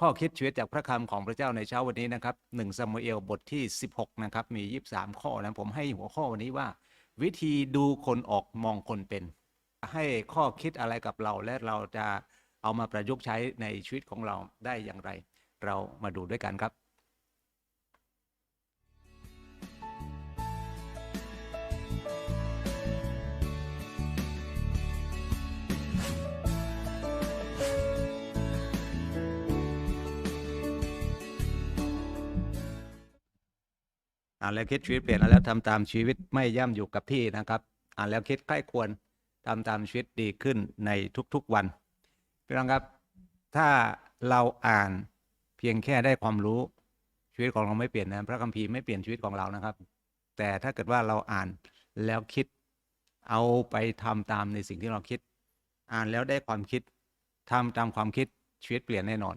ข้อคิดชีวิตจากพระคำของพระเจ้าในเช้าวันนี้นะครับหนึ่งซามูเอลบทที่ 16 นะครับ มี 23 ข้อนะผมให้หัวข้อวันนี้ว่า วิธีดูคนออกมองคนเป็น ให้ข้อคิดอะไรกับเราและเราจะเอามาประยุกต์ใช้ในชีวิตของเราได้อย่างไร เรามาดูด้วยกันครับ อ่านแล้วคิดชีวิตเปลี่ยนอ่านแล้วทำตามชีวิตไม่ย่ำอยู่กับที่นะครับอ่านแล้วคิดใกล้ควรทำตามชีวิตดีขึ้นในทุกๆวันพี่น้องครับ ถ้าเราอ่านเพียงแค่ได้ความรู้ชีวิตของเราไม่เปลี่ยนนะพระคัมภีร์ไม่เปลี่ยนชีวิตของเรานะครับ แต่ถ้าเกิดว่าเราอ่านแล้วคิดเอาไปทำตามในสิ่งที่เราคิด อ่านแล้วได้ความคิดทำตามความคิดชีวิตเปลี่ยนแน่นอน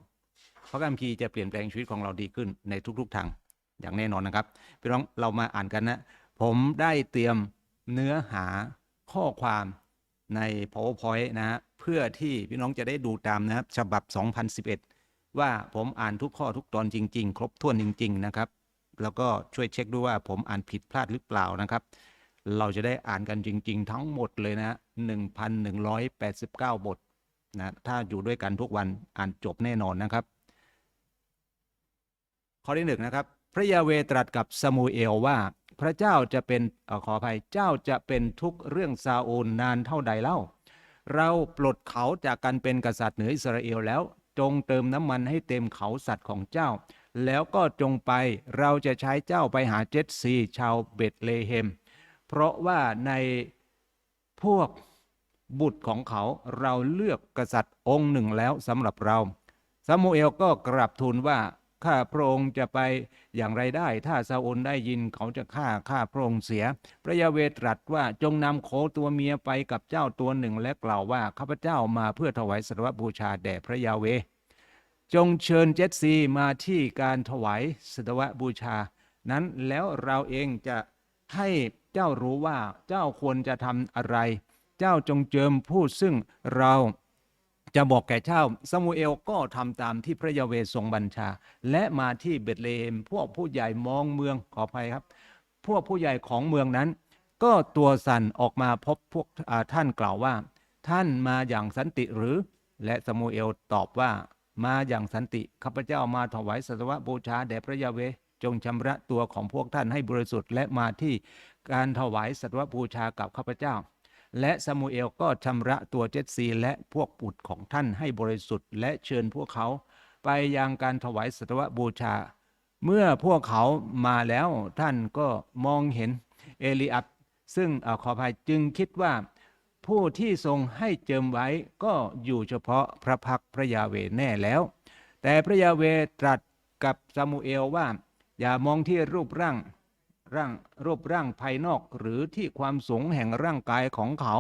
เพราะคัมภีร์จะเปลี่ยนแปลงชีวิตของเราดีขึ้นในทุก ๆ ทาง อย่างแน่นอนนะครับพี่น้องเรามาอ่านกันนะผมได้เตรียมเนื้อหาข้อความใน powerpoint นะฮะเพื่อที่พี่น้องจะได้ดูตามนะครับฉบับ 2011 ว่าผมอ่านทุกข้อทุกตอนจริง ๆ ครบถ้วนจริง ๆ นะครับ แล้วก็ช่วยเช็คด้วยว่าผมอ่านผิดพลาดหรือเปล่านะครับ เราจะได้อ่านกันจริง ๆ ทั้งหมดเลยนะ1,189 บทนะถ้าอยู่ด้วยกันทุกวันอ่านจบแน่นอนนะครับ ข้อที่หนึ่งนะครับ พระยาเวตรัสกับซามูเอลว่า พระเจ้าจะเป็นอขออภัยเจ้าจะเป็นทุกเรื่องซาโอนนานเท่าใดเล่า เราปลดเขาจากการเป็นกษัตริย์เหนืออิสราเอลแล้ว จงเติมน้ำมันให้เต็มเขาสัตว์ของเจ้า แล้วก็จงไปเราจะใช้เจ้าไปหาเจดซีชาวเบตเลเฮม เพราะว่าในพวกบุตรของเขาเราเลือกกษัตริย์องค์หนึ่งแล้วสำหรับเราซามูเอลก็กราบทูลว่า ข้าพระองค์จะไปอย่างไรได้ ถ้าซาโอนได้ยินเขาจะฆ่าข้าพระองค์เสีย พระยาเวตรัสว่าจงนำโคตัวเมียไปกับเจ้าตัวหนึ่งและกล่าวว่าข้าพเจ้ามาเพื่อถวายสัตวบูชาแด่พระยาเว จงเชิญเจดซีมาที่การถวายสัตวบูชา นั้นแล้วเราเองจะให้เจ้ารู้ว่าเจ้าควรจะทำอะไร เจ้าจงเจิมผู้ซึ่งเรา จะบอกแก่เจ้าซามูเอลก็ทำตามที่พระยาเวทรงบัญชา และมาที่เบตเลเฮมพวกผู้ใหญ่มองเมืองขออภัยครับ พวกผู้ใหญ่ของเมืองนั้น ก็ตัวสั่นออกมาพบพวกท่านกล่าวว่า ท่านมาอย่างสันติหรือ และซามูเอลตอบว่ามาอย่างสันติข้าพเจ้ามาถวายสัตวบูชาแด่พระยาเวจงชำระตัวของพวกท่านให้บริสุทธิ์และมาที่การถวายสัตวบูชากับข้าพเจ้า และซามูเอลก็ชำระตัวเจดซีและพวกบุตรของท่านให้บริสุทธิ์ และเชิญพวกเขา ไปยังการถวายสัตวบูชา เมื่อพวกเขามาแล้วท่านก็มองเห็นเอลีอับซึ่งอขออภัยจึงคิดว่าผู้ที่ทรงให้เจิมไว้ก็อยู่เฉพาะพระพักพระยาเวแน่แล้ว แต่พระยาเวตรัสกับซามูเอลว่า อย่ามองที่รูปร่าง ร่างรูปร่างภายนอกหรือที่ความสูงแห่งร่างกายของเขา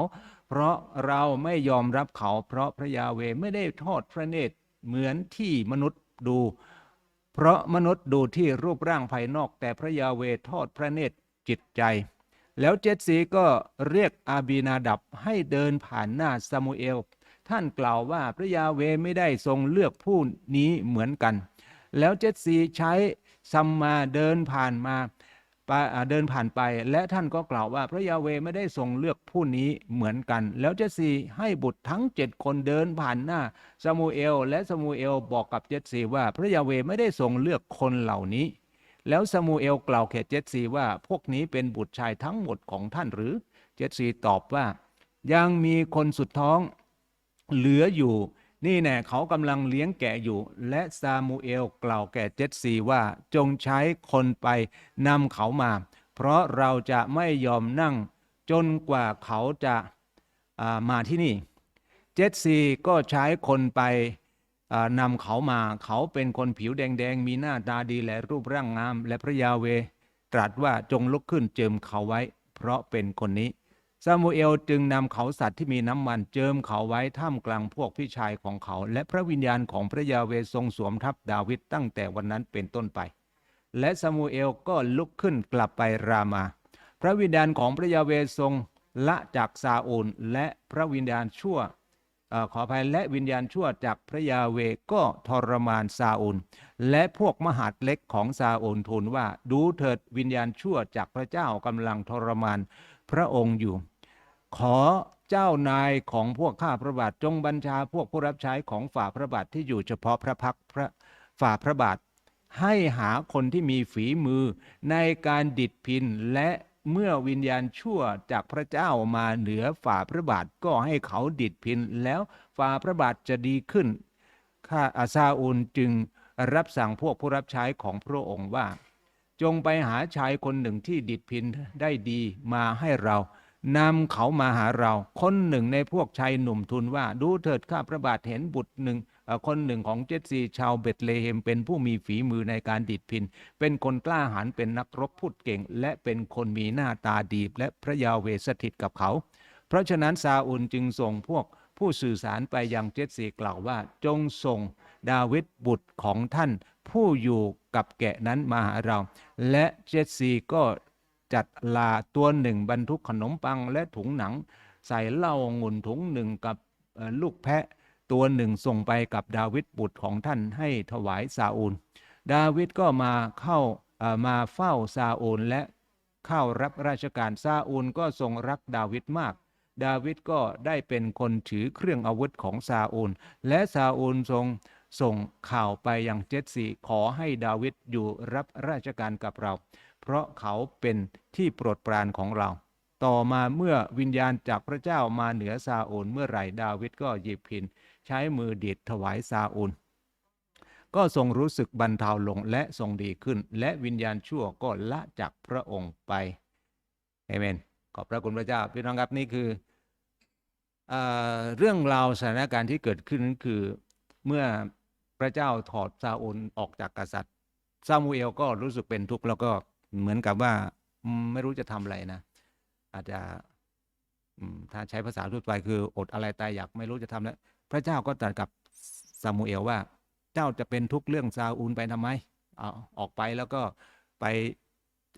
เพราะเราไม่ยอมรับเขา เพราะพระยาเวไม่ได้ทอดพระเนตรเหมือนที่มนุษย์ดู เพราะมนุษย์ดูที่รูปร่างภายนอก แต่พระยาเวทอดพระเนตรจิตใจ แล้วเจดสีก็เรียกอาบีนาดับให้เดินผ่านหน้าซามูเอล ท่านกล่าวว่าพระยาเวไม่ได้ทรงเลือกผู้นี้เหมือนกัน แล้วเจดสีใช้ซัมมาเดินผ่านมา เดินผ่านไป และท่านก็กล่าวว่าพระยาเวไม่ได้ทรงเลือกผู้นี้เหมือนกัน แล้วเจดสีให้บุตรทั้งเจ็ดคนเดินผ่านหน้าซามูเอล และซามูเอลบอกกับเจดสีว่าพระยาเวไม่ได้ทรงเลือกคนเหล่านี้ แล้วซามูเอลกล่าวแก่เจดซีว่าพวกนี้เป็นบุตรชายทั้งหมดของท่านหรือ เจดซีตอบว่า ยังมีคนสุดท้องเหลืออยู่ นี่แน่เขากำลังเลี้ยงแกะอยู่ และซามูเอลกล่าวแก่เจดซีว่าจงใช้คนไปนำเขามา เพราะเราจะไม่ยอมนั่ง จนกว่าเขาจะามาที่นี่ เจดซีก็ใช้คนไปนำเขามา เขาเป็นคนผิวแดงๆ มีหน้าตาดีและรูปร่างงาม และพระยาเวตรัสว่าจงลุกขึ้นเจิมเขาไว้ เพราะเป็นคนนี้ ซามูเอลจึงนำเขาสัตว์ที่มีน้ำมันเจิมเขาไว้ท่ามกลางพวกพี่ชายของเขา และพระวิญญาณของพระยาเวทรงสวมทับดาวิดตั้งแต่วันนั้นเป็นต้นไป และซามูเอลก็ลุกขึ้นกลับไปรามา พระวิญญาณของพระยาเวทรงละจากซาโอนและพระวิญญาณชั่วอขออภัยและวิญญาณชั่วจากพระยาเวก็ทรมานซาอูลและพวกมหาดเล็กของซาอูลทูลว่าดูเถิดวิญญาณชั่วจากพระเจ้ากำลังทรมานพระองค์อยู่ ขอเจ้านายของพวกข้าพระบาทจงบัญชาพวกผู้รับใช้ของฝ่าพระบาทที่อยู่เฉพาะพระพักพระฝ่าพระบาท ให้หาคนที่มีฝีมือในการดิดพินและเมื่อวิญญาณชั่วจากพระเจ้ามาเหนือฝ่าพระบาทก็ให้เขาดิดพินแล้วฝ่าพระบาทจะดีขึ้น ข้าอาซาอุลจึงรับสั่งพวกผู้รับใช้ของพระองค์ว่า จงไปหาชายคนหนึ่งที่ดิดพินได้ดีมาให้เรา นำเขามาหาเรา คนหนึ่งในพวกชายหนุ่มทูลว่า ดูเถิดข้าพระบาทเห็นบุตรหนึ่งคนหนึ่งของเจสซีชาวเบตเลเฮมเป็นผู้มีฝีมือในการดิดพิน เป็นคนกล้าหาญเป็นนักรบพูดเก่ง และเป็นคนมีหน้าตาดีและพระยาเวสถิตกับเขา เพราะฉะนั้นซาอุลจึงส่งพวกผู้สื่อสารไปยังเจสซีกล่าวว่า จงส่งดาวิดบุตรของท่าน ผู้อยู่กับแกะนั้นมาหาเรา และเจสซีก็ จัดลาตัวหนึ่งบรรทุกขนมปังและถุงหนัง ใส่เหล้าองุ่นถุงหนึ่งกับลูกแพะ ตัวหนึ่งส่งไปกับดาวิดบุตรของท่านให้ถวายซาอูล ดาวิดก็มาเข้ามาเฝ้าซาอูลและเข้ารับราชการซาอูลก็ทรงรักดาวิดมาก ดาวิดก็ได้เป็นคนถือเครื่องอาวุธของซาอูล และซาอูลทรงส่งข่าวไปยังเจสซีขอให้ดาวิดอยู่รับราชการกับเรา เพราะเขาเป็นที่โปรดปรานของเรา ต่อมาเมื่อวิญญาณจากพระเจ้ามาเหนือซาอูลเมื่อไหร่ดาวิดก็หยิบพิน ใช้มือดีดถวายซาอูลก็ทรงรู้สึกบรรเทาลงและทรงดีขึ้น และวิญญาณชั่วก็ละจากพระองค์ไปเอเมน ขอบพระคุณพระเจ้าพี่น้องครับนี่คือเออเรื่องราวสถานการณ์ที่เกิดขึ้นนั้นคือเมื่อพระเจ้าถอดซาอูลออกจากกษัตริย์ซามูเอลก็รู้สึกเป็นทุกข์แล้วก็ เหมือนกับว่าไม่รู้จะทำอะไรนะ อาจจะถ้าใช้ภาษาทั่วไปคืออดอะไรตายอยากไม่รู้จะทำแล้ว พระเจ้าก็ตรัสกับซามูเอลว่า เจ้าจะเป็นทุกเรื่องซาอูลไปทำไมเอาออกไปแล้วก็ไป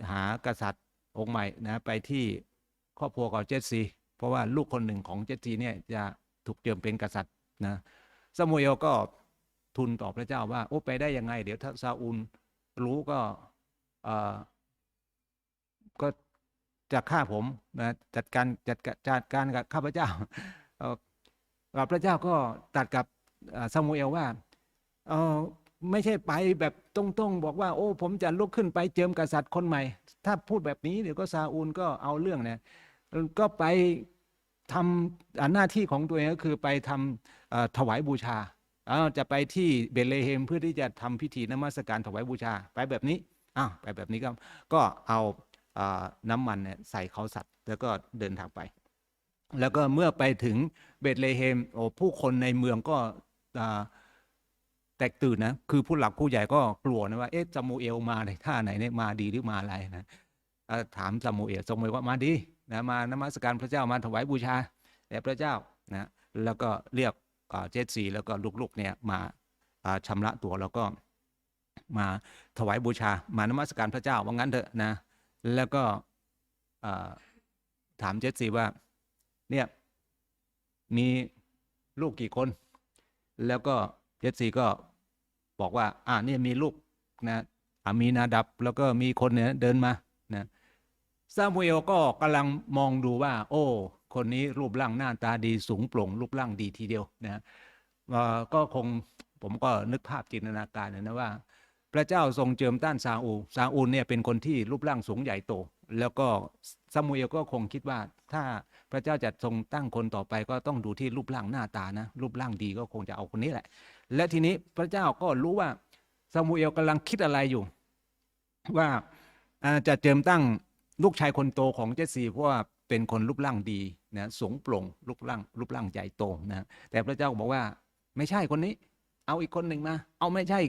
หากษัตริย์องค์ใหม่นะไปที่ครอบครัวของเจสซีเพราะว่าลูกคนหนึ่งของเจสซีเนี่ยจะถูกเจิมเป็นกษัตริย์นะซามูเอลก็ทูลต่อพระเจ้าว่า โอ้ไปได้ยังไง เดี๋ยวถ้าซาอูลรู้ก็เอ่อก็ จะฆ่าผมนะจัดการจัดการจัดการกับข้าพเจ้าพระเจ้าก็ตรัสกับซามูเอลว่าเออไม่ใช่ไปแบบตรงๆ บอกว่า โอ้ ผมจะลุกขึ้นไปเจิมกษัตริย์คนใหม่ ถ้าพูดแบบนี้เดี๋ยวก็ซาอูลก็เอาเรื่องเนี่ยก็ไปทำอ่าหน้าที่ของตัวเองก็คือไปทำถวายบูชาจะไปที่เบธเลเฮมเพื่อที่จะทำพิธีนมัสการถวายบูชา ไปแบบนี้อ้าวไปแบบนี้ก็ก็เอา น้ำมันเนี่ยใส่เขาสัตว์ แล้วก็เดินทางไป แล้วก็เมื่อไปถึงเบธเลเฮมโอ้ผู้คนในเมืองก็แตกตื่นนะ คือผู้หลักผู้ใหญ่ก็กลัวนะว่า เอ๊ะซามูเอลมาในท่าไหนเนี่ยมาดีหรือมาอะไรนะเอ่อถามซามูเอลซามูเอลว่ามาดีนะมานมัสการพระเจ้ามาถวายบูชาแด่พระเจ้านะแล้วก็เรียกเจสซีแล้วก็ลูกๆเนี่ยมาอ่าชำระตัวแล้วก็มาถวายบูชามานมัสการพระเจ้าว่างั้นเถอะนะ แล้วก็ถามเจสซีว่า เนี่ยมีลูกกี่คน แล้วก็เจสซีก็บอกว่า อ่าเนี่ยมีลูกนะอามีนาดับ แล้วก็มีคนเนี่ยเดินมานะซามูเอลก็กำลังมองดูว่า โอ้ คนนี้รูปร่างหน้าตาดีสูงโปร่ง รูปร่างดีทีเดียวนะก็คงผมก็นึกภาพจินตนาการนะว่า พระเจ้าทรงเจิมต้านซาอูซาอูเนี่ยเป็นคนที่รูปร่างสูงใหญ่โต แล้วก็ซามูเอลก็คงคิดว่า ถ้าพระเจ้าจะทรงตั้งคนต่อไปก็ต้องดูที่รูปร่างหน้าตานะรูปร่างดีก็คงจะเอาคนนี้แหละ และทีนี้พระเจ้าก็รู้ว่าซามูเอลกำลังคิดอะไรอยู่ว่าอ่าจะเจิมตั้งลูกชายคนโตของเจสซีเพราะว่าเป็นคนรูปร่างดีนะสูงโปร่งรูปร่างรูปร่างใหญ่โตนะแต่พระเจ้าบอกว่าไม่ใช่คนนี้ เอาอีกคนหนึ่งมา เอาไม่ใช่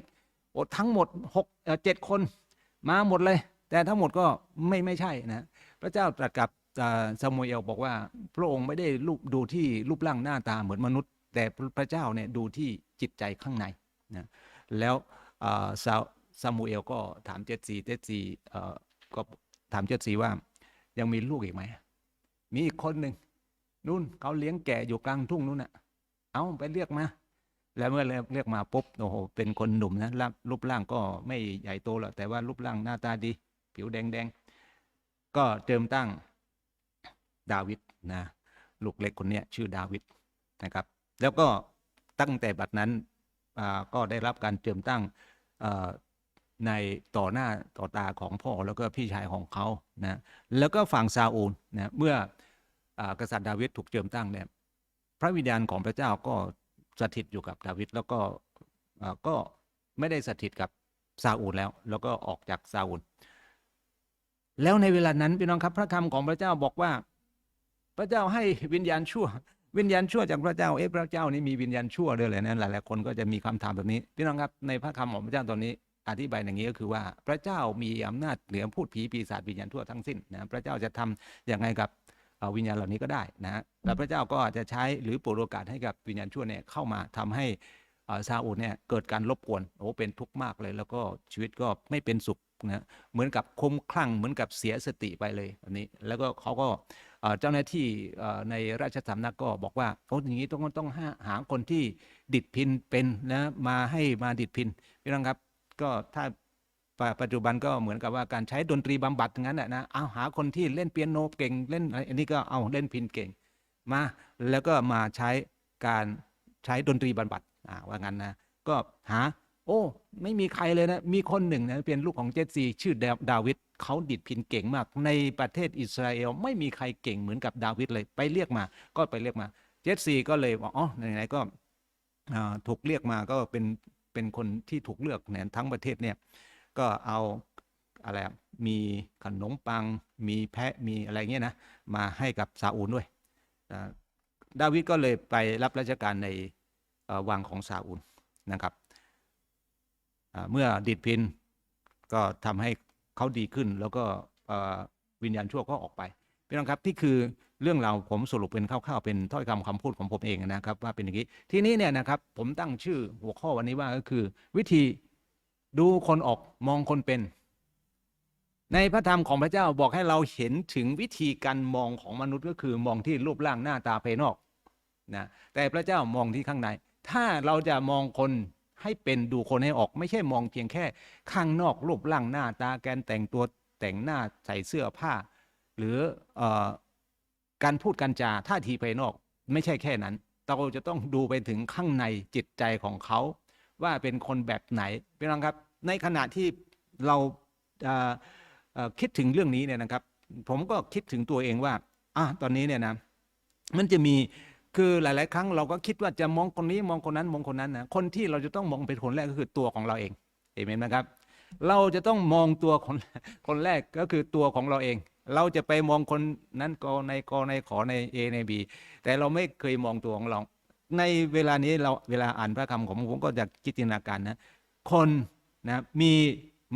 อ้ทั้งหมดหกเอ่อเจ็ดคนมาหมดเลย แต่ทั้งหมดก็ไม่ไม่ใช่นะพระเจ้าตรัสกับอ่าซามูเอลบอกว่า พระองค์ไม่ได้รูปดูที่รูปร่างหน้าตาเหมือนมนุษย์ แต่พระเจ้าเนี่ยดูที่จิตใจข้างในนะแล้วอ่าซาซามูเอลก็ถามเจสซีเจสซีเอ่อก็ถามเจสซีว่ายังมีลูกอีกไหมมีอีกคนหนึ่งนู่นเขาเลี้ยงแกะอยู่กลางทุ่งนู่นน่ะ เอาไปเรียกมา แล้วเมื่อเรียกมาปุ๊บโอ้โหเป็นคนหนุ่มนะรูปร่างก็ไม่ใหญ่โตหรอกแต่ว่ารูปร่างหน้าตาดี ผิวแดงๆก็เจิมตั้งดาวิดนะลูกเล็กคนนี้ชื่อดาวิดนะครับ แล้วก็ตั้งแต่บัดนั้นก็ได้รับการเจิมตั้งในต่อหน้าต่อตาของพ่อแล้วก็พี่ชายของเขานะแล้วก็ฝั่งซาอูลนะเมื่ออกษัตริย์ดาวิดถูกเจิมตั้งเนี่ยพระวิญญาณของพระเจ้าก็ สถิตอยู่กับดาวิดแล้วก็ก็ไม่ได้สถิตกับซาอูลแล้ว แล้วก็ออกจากซาอูลแล้วในเวลานั้นพี่น้องครับพระคำของพระเจ้าบอกว่า พระเจ้าให้วิญญาณชั่ว วิญญาณชั่วจากพระเจ้าเอ๊ะพระเจ้านี่มีวิญญาณชั่วด้วยเลยนะหลายๆคนก็จะมีคำถามแบบนี้พี่น้องครับในพระคำของพระเจ้าตอนนี้ อธิบายอย่างนี้ก็คือว่า พระเจ้ามีอำนาจเหนือพูดผีปีศาจวิญญาณทั่วทั้งสิ้นนะพระเจ้าจะทำอย่างไงกับ วิญญาณเหล่านี้ก็ได้นะฮะแล้วพระเจ้าก็อาจจะใช้หรือโปรดโอกาสให้กับวิญญาณชั่วเนี่ยเข้ามาทำให้เอ่อซาอูลเนี่ยเกิดการรบกวนโอ้เป็นทุกข์มากเลย แล้วก็ชีวิตก็ไม่เป็นสุขนะเหมือนกับคลุ้มคลั่งเหมือนกับเสียสติไปเลยอันนี้ แล้วก็เขาก็เอ่อเจ้าหน้าที่เอ่อในราชสำนักก็บอกว่าโอ้อย่างนี้ต้องต้องหาหาคนที่ดิดพินเป็นนะมาให้มาดิดพินพี่น้องครับ ก็ถ้า ปัจจุบันก็เหมือนกับว่าการใช้ดนตรีบำบัดงนั้นแหละนะเอาหาคนที่เล่นเปียโนเก่งเล่นอะไรอันนี้ก็เอาเล่นพินเก่งมาแล้วก็มาใช้การใช้ดนตรีบำบัดอ่าว่างั้นนะก็หา โอ้ ไม่มีใครเลยนะ มีคนหนึ่งนะเป็นลูกของเจสซีชื่อดาวิดเขาดิดพินเก่งมาก ในประเทศอิสราเอลไม่มีใครเก่งเหมือนกับดาวิดเลยไปเรียกมา ก็ไปเรียกมาเจสซีก็เลยบอกอ๋อไหนๆก็ถูกเรียกมาก็เป็นเป็นคนที่ถูกเลือกเนี่ยทั้งประเทศเนี่ย ก็เอาอะไรมีขนมปัง มีแพะมีอะไรเงี้ยนะมาให้กับซาอูลด้วยดาวิดก็เลยไปรับราชการในวังของซาอูลนะครับเมื่อดิดพินก็ทำให้เขาดีขึ้น แล้วก็วิญญาณชั่วก็ออกไปพี่น้องครับที่คือเรื่องราวผมสรุปเป็นคร่าวๆเป็นถ้อยคำคำพูดของผมเองนะครับ ว่าเป็นอย่างนี้ ทีนี้เนี่ยนะครับผมตั้งชื่อหัวข้อวันนี้ว่าก็คือ วิธี ดูคนออกมองคนเป็น ในพระธรรมของพระเจ้าบอกให้เราเห็นถึงวิธีการมองของมนุษย์ก็คือมองที่รูปร่างหน้าตาภายนอกนะแต่พระเจ้ามองที่ข้างใน ถ้าเราจะมองคนให้เป็นดูคนให้ออก ไม่ใช่มองเพียงแค่ข้างนอกรูปร่างหน้าตาแกนแต่งตัวแต่งหน้าใส่เสื้อผ้า หรือเออการพูดการจาท่าทีภายนอก ไม่ใช่แค่นั้น เราจะต้องดูไปถึงข้างในจิตใจของเขา ว่าเป็นคนแบบไหนพี่น้องครับ ในขณะที่เราคิดถึงเรื่องนี้เนี่ยนะครับ ผมก็คิดถึงตัวเองว่าอะตอนนี้เนี่ยนะมันจะมีคือหลาย ๆ ครั้งเราก็คิดว่าจะมองคนนี้มองคนนั้นมองคนนั้นนะคนที่เราจะต้องมองเป็นคนแรกก็คือตัวของเราเองเห็นไหมครับ เราจะต้องมองตัวคนคนแรกก็คือตัวของเราเอง เราจะไปมองคนนั้นกอในกอในขอใน A ใน B แต่เราไม่เคยมองตัวของเรา ในเวลานี้เราเวลาอ่านพระคำของผมก็จะจินตนาการนะคนนะมี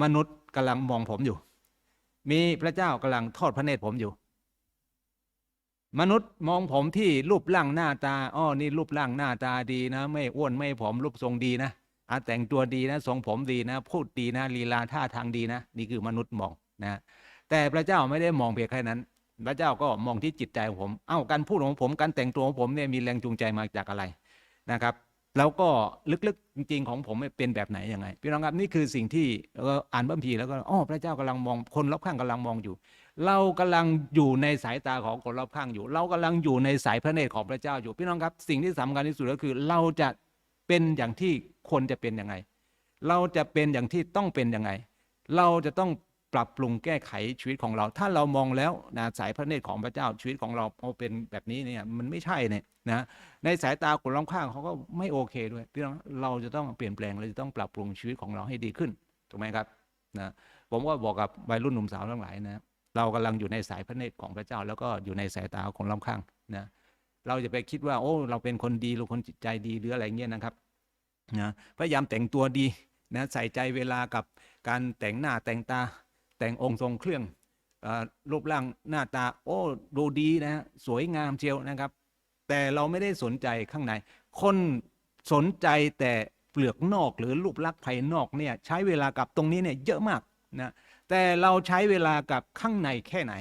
มนุษย์กำลังมองผมอยู่ มีพระเจ้ากำลังทอดพระเนตรผมอยู่ มนุษย์มองผมที่รูปร่างหน้าตาอ้อนี่รูปร่างหน้าตาดีนะ ไม่อ้วนไม่ผอมรูปทรงดีนะอาแต่งตัวดีนะทรงผมดีนะ พูดดีนะลีลาท่าทางดีนะ นี่คือมนุษย์มองนะแต่พระเจ้าไม่ได้มองเพียงแค่นั้น พระเจ้าก็มองที่จิตใจของผม เอ้าการพูดของผมการแต่งตัวของผมเนี่ยมีแรงจูงใจมาจากอะไรนะครับ แล้วก็ลึกๆจริงๆของผมเป็นแบบไหนยังไงพี่น้องครับนี่คือสิ่งที่เอ่ออ่านบัมพีแล้วก็อ๋อพระเจ้ากำลังมองคนรอบข้างกำลังมองอยู่ เรากำลังอยู่ในสายตาของคนรอบข้างอยู่ เรากำลังอยู่ในสายพระเนตรของพระเจ้าอยู่ พี่น้องครับ สิ่งที่สำคัญที่สุดก็คือ เราจะเป็นอย่างที่ควรจะเป็นยังไง เราจะเป็นอย่างที่ต้องเป็นยังไง เราจะต้อง ปรับปรุงแก้ไขชีวิตของเรา ถ้าเรามองแล้วนะสายพระเนตรของพระเจ้าชีวิตของเราเอาเป็นแบบนี้เนี่ยมันไม่ใช่เนี่ยนะในสายตาคนรอบข้างเขาก็ไม่โอเคด้วยพี่น้องเราจะต้องเปลี่ยนแปลงเราจะต้องปรับปรุงชีวิตของเราให้ดีขึ้นถูกไหมครับนะผมก็บอกกับวัยรุ่นหนุ่มสาวทั้งหลายนะเรากำลังอยู่ในสายพระเนตรของพระเจ้า แล้วก็อยู่ในสายตาของคนรอบข้างนะเราจะไปคิดว่า โอ้ เราเป็นคนดีเราคนจิตใจดีหรืออะไรเงี้ยนะครับนะพยายามแต่งตัวดีนะใส่ใจเวลากับการแต่งหน้าแต่งตา แต่งองค์ทรงเครื่องอรูปร่างหน้าตาโอ้ดูดีนะฮะสวยงามเจียวนะครับ แต่เราไม่ได้สนใจข้างใน คนสนใจแต่เปลือกนอกหรือรูปลักษณ์ภายนอกเนี่ยใช้เวลากับตรงนี้เนี่ยเยอะมากนะแต่เราใช้เวลากับข้างในแค่ไหน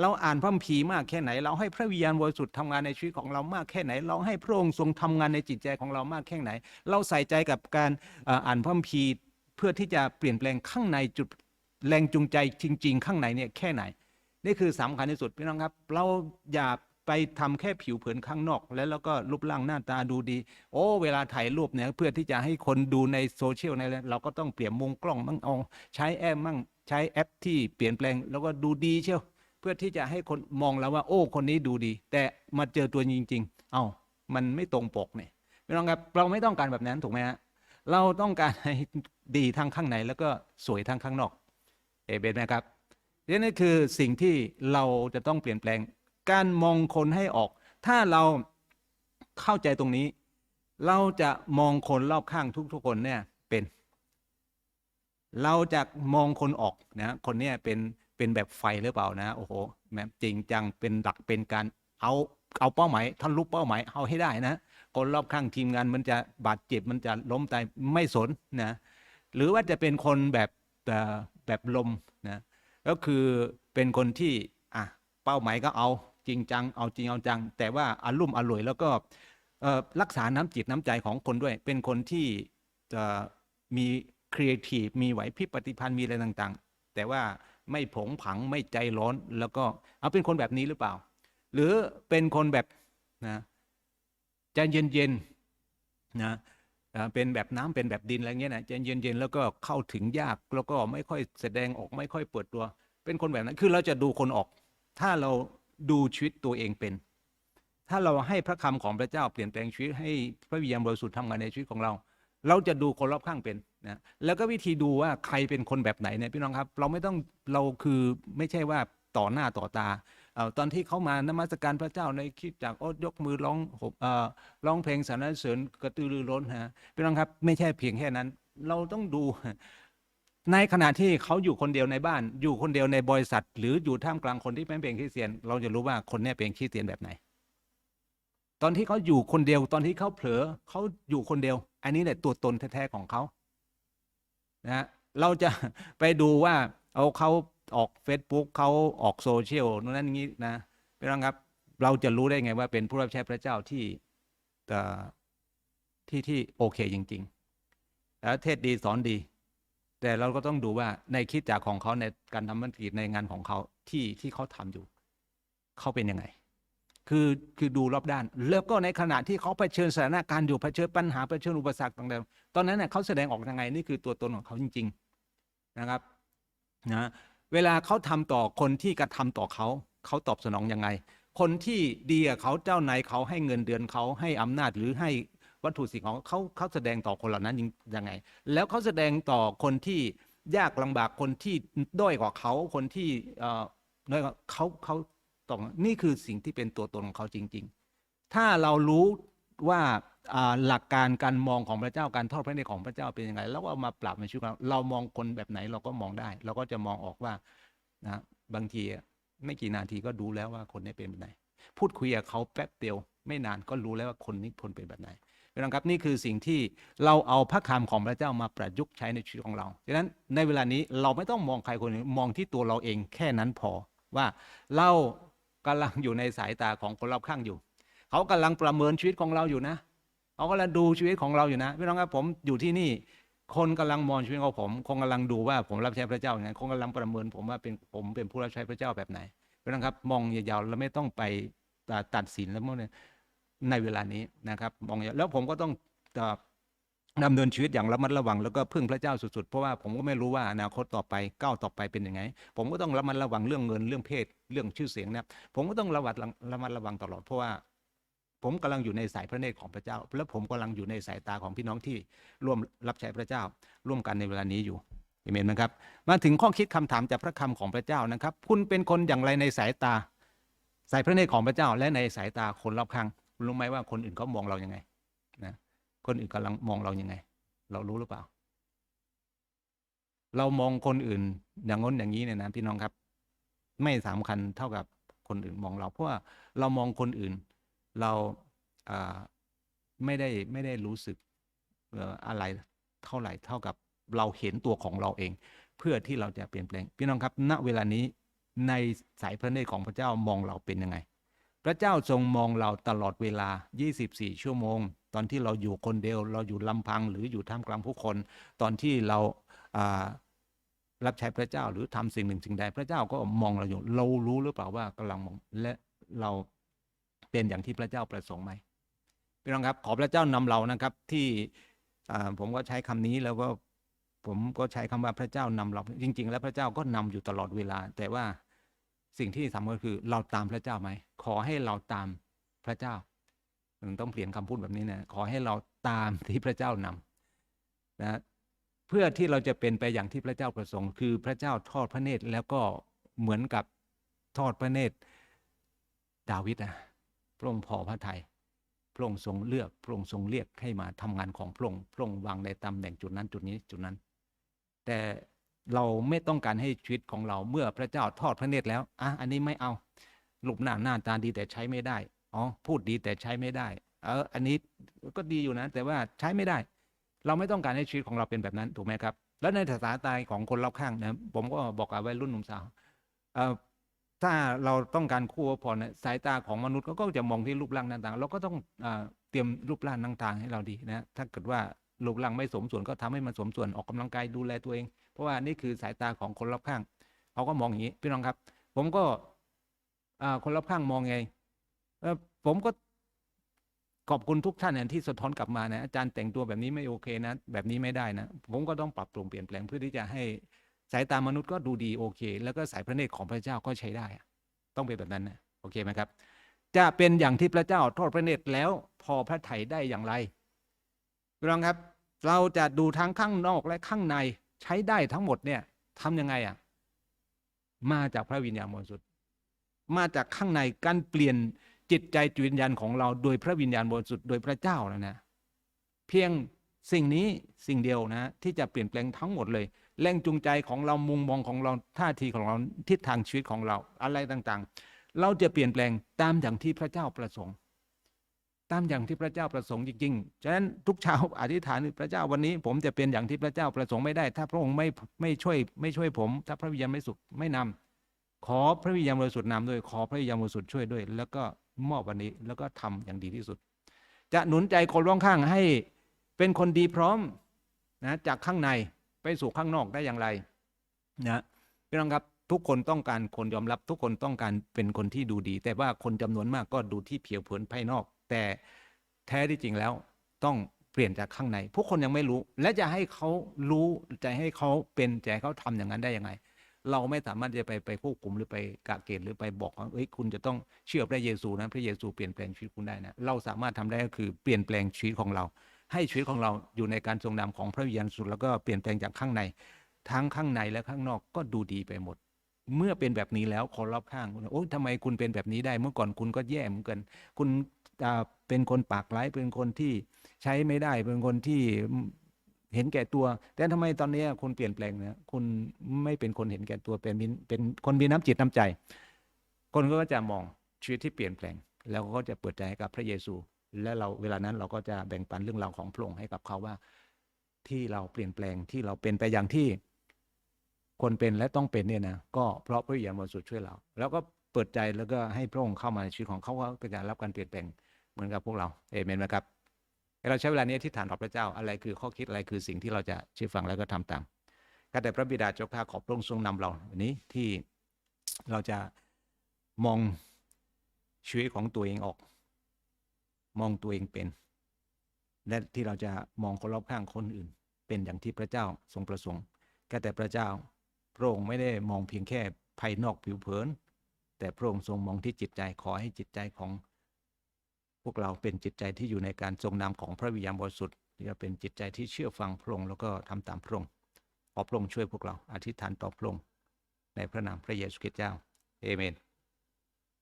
เราอ่านพระคัมภีร์มากแค่ไหน เราให้พระวิญญาณบริสุทธิ์ทำงานในชีวิตของเรามากแค่ไหน เราให้พระองค์ทรงทำงานในจิตใจของเรามากแค่ไหน เราใส่ใจกับการอ่ออ่านพระคัมภีร์เพื่อที่จะเปลี่ยนแปลงข้างในจุด แรงจูงใจจริง ๆ ข้างในเนี่ยแค่ไหน นี่คือสำคัญที่สุดพี่น้องครับ เราอย่าไปทำแค่ผิวเผินข้างนอก แล้วเราก็รูปร่างหน้าตาดูดี โอ้เวลาถ่ายรูปเนี่ยเพื่อที่จะให้คนดูในโซเชียลในอะไรเราก็ต้องเปลี่ยนมุมกล้องมั่งเอาใช้แอปมั่งใช้แอปที่เปลี่ยนแปลง แล้วก็ดูดีเชียวเพื่อที่จะให้คนมองเราว่า โอ้คนนี้ดูดี แต่มาเจอตัวจริง ๆ เอ้ามันไม่ตรงปกเนี่ยพี่น้องครับเราไม่ต้องการแบบนั้นถูกไหมฮะเราต้องการให้ดีทั้งข้างในแล้วก็สวยทั้งข้างนอก เอเบนนะครับนี่คือสิ่งที่เราจะต้องเปลี่ยนแปลง การมองคนให้ออก ถ้าเราเข้าใจตรงนี้ เราจะมองคนรอบข้างทุกๆคนเนี่ยเป็น เราจะมองคนออกนะคนเนี้ยเป็นเป็นแบบไฟหรือเปล่านะโอ้โหแมจริงจังเป็นหลักเป็นการเอาเอาเป้าหมายท่านรู้เป้าหมายเอาให้ได้นะคนรอบข้างทีมงานมันจะบาดเจ็บมันจะล้มตายไม่สนนะหรือว่าจะเป็นคนแบบ แบบลมนะก็คือเป็นคนที่อะเป้าหมายก็เอาจริงจัง เอาจริงเอาจัง แต่ว่าอารมณ์อร่วยแล้วก็เอ่อรักษาน้ำจิตน้ำใจของคนด้วย เป็นคนที่จะมีครีเอทีฟมีไหวพริบปฏิพันธ์มีอะไรต่างๆ แต่ว่าไม่ผงผังไม่ใจร้อน แล้วก็เอาเป็นคนแบบนี้หรือเปล่า หรือเป็นคนแบบนะใจเย็นๆนะ เป็นแบบน้ำเป็นแบบดินอะไรเงี้ยนะใจเย็นๆแล้วก็เข้าถึงยากแล้วก็ไม่ค่อยแสดงออกไม่ค่อยเปิดตัว เป็นคนแบบนั้นคือเราจะดูคนออก ถ้าเราดูชีวิตตัวเองเป็น ถ้าเราให้พระคำของพระเจ้าเปลี่ยนแปลงชีวิตให้พระวิญญาณบริสุทธิ์ทำงานในชีวิตของเรา เราจะดูคนรอบข้างเป็นนะแล้วก็วิธีดูว่าใครเป็นคนแบบไหนเนี่ยพี่น้องครับ เราไม่ต้องเราคือไม่ใช่ว่าต่อหน้าต่อตา ตอนที่เขามานมัสการพระเจ้าในคลิปจากโอ๊ตยกมือร้องร้องเพลงสรรเสริญกระตือรือร้นฮะพี่น้องครับไม่ใช่เพียงแค่นั้น เราต้องดูในขณะที่เขาอยู่คนเดียวในบ้าน อยู่คนเดียวในบริษัท หรืออยู่ท่ามกลางคนที่ไม่เป็นคริสเตียน เราจะรู้ว่าคนนี้เป็นคริสเตียนแบบไหน ตอนที่เขาอยู่คนเดียวตอนที่เขาเผลอเขาอยู่คนเดียว อันนี้แหละตัวตนแท้ๆของเขานะเราจะไปดูว่าเอาเขา ออก Facebook เขาออกโซเชียลนู่นนั่นอย่างนี้นะพี่น้องครับเราจะรู้ได้ไงว่าเป็นผู้รับใช้พระเจ้าที่ที่ที่โอเคจริง ๆ แล้วเทศดีสอนดี แต่เราก็ต้องดูว่าในคิดจากของเขาในการทำธุรกิจในงานของเขาที่ที่เขาทำอยู่ เขาเป็นยังไง คือคือดูรอบด้าน แล้วก็ในขณะที่เขาเผชิญสถานการณ์อยู่เผชิญปัญหาเผชิญอุปสรรคต่างๆตอนนั้นเนี่ยเขาแสดงออกยังไงนี่คือตัวตนของเขาจริง ๆ นะครับนะ เวลาเขาทำต่อคนที่กระทำต่อเขา เขาตอบสนองยังไง คนที่ดีกับเขาเจ้านายเขาให้เงินเดือนเขาให้อำนาจหรือให้วัตถุสิ่งของเขาเขาแสดงต่อคนเหล่านั้นยังไง แล้วเขาแสดงต่อคนที่ยากลำบากคนที่ด้อยกว่าเขาคนที่เอ่อน้อยกว่าเขาเขาต้องนี่คือสิ่งที่เป็นตัวตนของเขาจริง ๆ ถ้าเรารู้ว่า หลักการการมองของพระเจ้าการทอดพระเนตรของพระเจ้าเป็นยังไง แล้วก็เอามาปรับในชีวิตเราเรามองคนแบบไหนเราก็มองได้ เราก็จะมองออกว่านะบางทีไม่กี่นาทีก็ดูแล้วว่าคนนี้เป็นแบบไหน พูดคุยกับเขาแป๊บเดียว ไม่นานก็รู้แล้วว่าคนนี้คนเป็นแบบไหนพี่น้องครับนี่คือสิ่งที่เราเอาพระคำของพระเจ้ามาประยุกต์ใช้ในชีวิตของเราดังนั้นในเวลานี้เราไม่ต้องมองใครคนอื่นมองที่ตัวเราเองแค่นั้นพอว่าเรากำลังอยู่ในสายตาของคนรอบข้างอยู่ เขากำลังประเมินชีวิตของเราอยู่นะ เขากำลังดูชีวิตของเราอยู่นะพี่น้องครับผมอยู่ที่นี่ คนกำลังมองชีวิตของผม คงกำลังดูว่าผมรับใช้พระเจ้าอย่างไงคงกำลังประเมินผมว่าเป็นผมเป็นผู้รับใช้พระเจ้าแบบไหนพี่น้องครับมองยาวๆแล้วไม่ต้องไปตัดสินแล้วเมื่อในเวลานี้นะครับมองยางแล้วผมก็ต้องดำเนินชีวิตอย่างระมัดระวังแล้วก็พึ่งพระเจ้าสุดๆ เพราะว่าผมก็ไม่รู้ว่าอนาคตต่อไปก้าวต่อไปเป็นยังไง ผมก็ต้องระมัดระวังเรื่องเงินเรื่องเพศเรื่องชื่อเสียงนะผมก็ต้องระวัดระมัดระวังตลอดเพราะว่า ผมกำลังอยู่ในสายพระเนตรของพระเจ้า และผมกำลังอยู่ในสายตาของพี่น้องที่ร่วมรับใช้พระเจ้า ร่วมกันในเวลานี้อยู่เอเมนไหมครับ มาถึงข้อคิดคำถามจากพระคำของพระเจ้านะครับ คุณเป็นคนอย่างไรในสายตา สายพระเนตรของพระเจ้า และในสายตาคนรอบข้างคุณรู้ไหมว่าคนอื่นเขามองเรายังไงนะคนอื่นกำลังมองเรายังไง เรารู้หรือเปล่า เรามองคนอื่นอย่างง้นอย่างนี้เนี่ยนะพี่น้องครับ ไม่สำคัญเท่ากับคนอื่นมองเรา เพราะว่าเรามองคนอื่น เราไม่ได้ไม่ได้รู้สึกอะไรเท่าไหร่เท่ากับเราเห็นตัวของเราเอง เพื่อที่เราจะเปลี่ยนแปลงพี่น้องครับ ณเวลานี้ในสายพระเนตรของพระเจ้ามองเราเป็นยังไง พระเจ้าทรงมองเราตลอดเวลา 24 ชั่วโมง ตอนที่เราอยู่คนเดียว เราอยู่ลำพังหรืออยู่ท่ามกลางผู้คน ตอนที่เราอ่ารับใช้พระเจ้าหรือทำสิ่งหนึ่งสิ่งใดพระเจ้าก็มองเราอยู่ เรารู้หรือเปล่าว่ากำลังมองและเรา เป็นอย่างที่พระเจ้าประสงค์ไหมพี่น้องครับ ขอพระเจ้านำเรานะครับ ที่ผมก็ใช้คำนี้แล้วก็ผมก็ใช้คำว่าพระเจ้านำเราจริง ๆ แล้วพระเจ้าก็นำอยู่ตลอดเวลา แต่ว่าสิ่งที่สำคัญคือเราตามพระเจ้าไหมขอให้เราตามพระเจ้าต้องเปลี่ยนคำพูดแบบนี้นะขอให้เราตามที่พระเจ้านำนะเพื่อที่เราจะเป็นไปอย่างที่พระเจ้าประสงค์ คือพระเจ้าทอดพระเนตรแล้วก็เหมือนกับทอดพระเนตรดาวิดนะ พระองค์พอพระทัยพระองค์ทรงเลือกพระองค์ทรงเรียกให้มาทำงานของพระองค์พระองค์วางในตำแหน่งจุดนั้นจุดนี้จุดนั้น แต่เราไม่ต้องการให้ชีวิตของเราเมื่อพระเจ้าทอดพระเนตรแล้วอะอันนี้ไม่เอารูปหน้าหน้าตาดีแต่ใช้ไม่ได้อ๋อพูดดีแต่ใช้ไม่ได้ เอออันนี้ก็ดีอยู่นะ แต่ว่าใช้ไม่ได้ เราไม่ต้องการให้ชีวิตของเราเป็นแบบนั้นถูกไหมครับ แล้วในสายตายของคนรอบข้างนะผมก็บอกกับวัยรุ่นหนุ่มสาวเอ่อ ถ้าเราต้องการคู่พอนะสายตาของมนุษย์ก็จะมองที่รูปร่างหน้าตาเราก็ต้องเอเตรียมรูปร่างหน้าตาให้เราดีนะถ้าเกิดว่ารูปร่างไม่สมส่วนก็ทำให้มันสมส่วนออกกำลังกายดูแลตัวเอง เพราะว่านี่คือสายตาของคนรอบข้างเขาก็มองอย่างนี้พี่น้องครับ ผมก็คนรอบข้างมองไงผมก็ขอบคุณทุกท่านที่สะท้อนกลับมานะอาจารย์แต่งตัวแบบนี้ไม่โอเคนะ แบบนี้ไม่ได้นะ ผมก็ต้องปรับปรุงเปลี่ยนแปลงเพื่อที่จะให้ สายตามนุษย์ก็ดูดีโอเค แล้วก็สายพระเนตรของพระเจ้าก็ใช้ได้ต้องเป็นแบบนั้นนะโอเคไหมครับ จะเป็นอย่างที่พระเจ้าทอดพระเนตรแล้วพอพระไถยได้อย่างไรพี่น้องครับ เราจะดูทั้งข้างนอกและข้างในใช้ได้ทั้งหมดเนี่ยทำยังไงอะมาจากพระวิญญาณบริสุทธิ์มาจากข้างในการเปลี่ยนจิตใจจิตวิญญาณของเราโดยพระวิญญาณบริสุทธิ์โดยพระเจ้าแล้วนะ เพียงสิ่งนี้สิ่งเดียวนะ ที่จะเปลี่ยนแปลงทั้งหมดเลย แรงจูงใจของเรามุมมองของเราท่าทีของเราทิศทางชีวิตของเราอะไรต่างๆ เราจะเปลี่ยนแปลงตามอย่างที่พระเจ้าประสงค์ ตามอย่างที่พระเจ้าประสงค์จริงๆฉะนั้นทุกเช้าอธิษฐานพระเจ้าวันนี้ ผมจะเป็นอย่างที่พระเจ้าประสงค์ไม่ได้ ถ้าพระองค์ไม่ไม่ช่วยไม่ช่วยผม ถ้าพระวิญญาณไม่สุขไม่นำขอพระวิญญาณบริสุทธิ์นำด้วยขอพระวิญญาณบริสุทธิ์ช่วยด้วย แล้วก็มอบวันนี้แล้วก็ทำอย่างดีที่สุด จะหนุนใจคนร่วงข้างให้เป็นคนดีพร้อมนะจากข้างใน ไปสู่ข้างนอกได้อย่างไรนะพี่น้องครับทุกคนต้องการคนยอมรับทุกคนต้องการเป็นคนที่ดูดี แต่ว่าคนจำนวนมากก็ดูที่เพียวเผินภายนอก แต่แท้ที่จริงแล้วต้องเปลี่ยนจากข้างใน พวกคนยังไม่รู้ และจะให้เขารู้จะให้เขาเป็นจะให้เขาทำอย่างนั้นได้ยังไง เราไม่สามารถจะไปไปควบคุมหรือไปกะเกณฑ์หรือไปบอกว่าเอ้ยคุณจะต้องเชื่อพระเยซูนะพระเยซูเปลี่ยนแปลงชีวิตคุณได้นะเราสามารถทำได้ก็คือเปลี่ยนแปลงชีวิตของเรา ให้ชีวิตของเราอยู่ในการทรงนำของพระวิญญาณสุดแล้วก็เปลี่ยนแปลงจากข้างใน ทั้งข้างในและข้างนอกก็ดูดีไปหมด เมื่อเป็นแบบนี้แล้วคนรอบข้างโอ้ยทำไมคุณเป็นแบบนี้ได้ เมื่อก่อนคุณก็แย่เหมือนกัน คุณเป็นคนปากร้ายเป็นคนที่ใช้ไม่ได้เป็นคนที่เห็นแก่ตัว แต่ทำไมตอนนี้คุณเปลี่ยนแปลงเนี่ยคุณไม่เป็นคนเห็นแก่ตัวเป็นเป็นคนมีน้ำจิตน้ำใจ คนก็จะมองชีวิตที่เปลี่ยนแปลง แล้วก็จะเปิดใจให้กับพระเยซู และเราเวลานั้นเราก็จะแบ่งปันเรื่องราวของพระองค์ให้กับเขาว่า ที่เราเปลี่ยนแปลงที่เราเป็นไปอย่างที่คนเป็นและต้องเป็นเนี่ยนะก็เพราะพระวิญญาณบริสุทธิ์ช่วยเรา แล้วก็เปิดใจแล้วก็ให้พระองค์เข้ามาในชีวิตของเขาก็จะรับการเปลี่ยนแปลงเหมือนกับพวกเราเอเมนไหมครับเราใช้เวลานี้ที่ฐานต่อพระเจ้าอะไรคือข้อคิดอะไรคือสิ่งที่เราจะเชื่อฟังแล้วก็ทำตามก็แต่พระบิดาเจ้าข้าขอพระองค์ทรงนำเราวันนี้ที่เราจะมองชีวิตของตัวเองออก มองตัวเองเป็น และที่เราจะมองคนรอบข้างคนอื่น เป็นอย่างที่พระเจ้าทรงประสงค์ก็แต่พระเจ้าพระองค์ไม่ได้มองเพียงแค่ภายนอกผิวเผิน แต่พระองค์ทรงมองที่จิตใจขอให้จิตใจของ พวกเราเป็นจิตใจที่อยู่ในการทรงนำของพระวิญญาณบริสุทธิ์ที่จะเป็นจิตใจที่เชื่อฟังพระองค์แล้วก็ทำตามพระองค์ขอพระองค์ช่วยพวกเราอธิษฐานต่อพระองค์ในพระนามพระเยซูคริสต์เจ้าเอเมน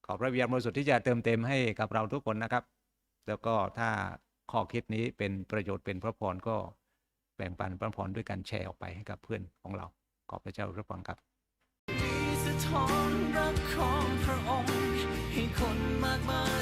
ขอพระวิญญาณบริสุทธิ์ที่จะเติมเต็มให้กับเราทุกคนนะครับ แล้วก็ถ้าข้อคิดนี้เป็นประโยชน์เป็นพระพรก็แบ่งปันพระพรด้วยการแชร์ออกไปให้กับเพื่อนของเรา ขอบพระเจ้ารับฟังครับสะท้อนรักของพระองค์ให้คนมากมาย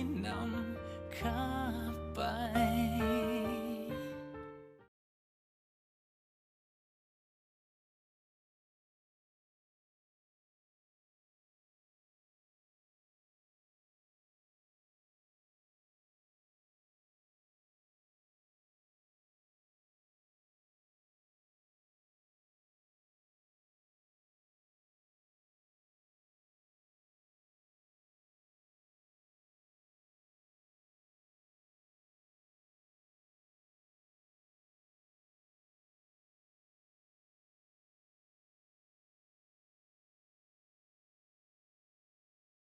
ให้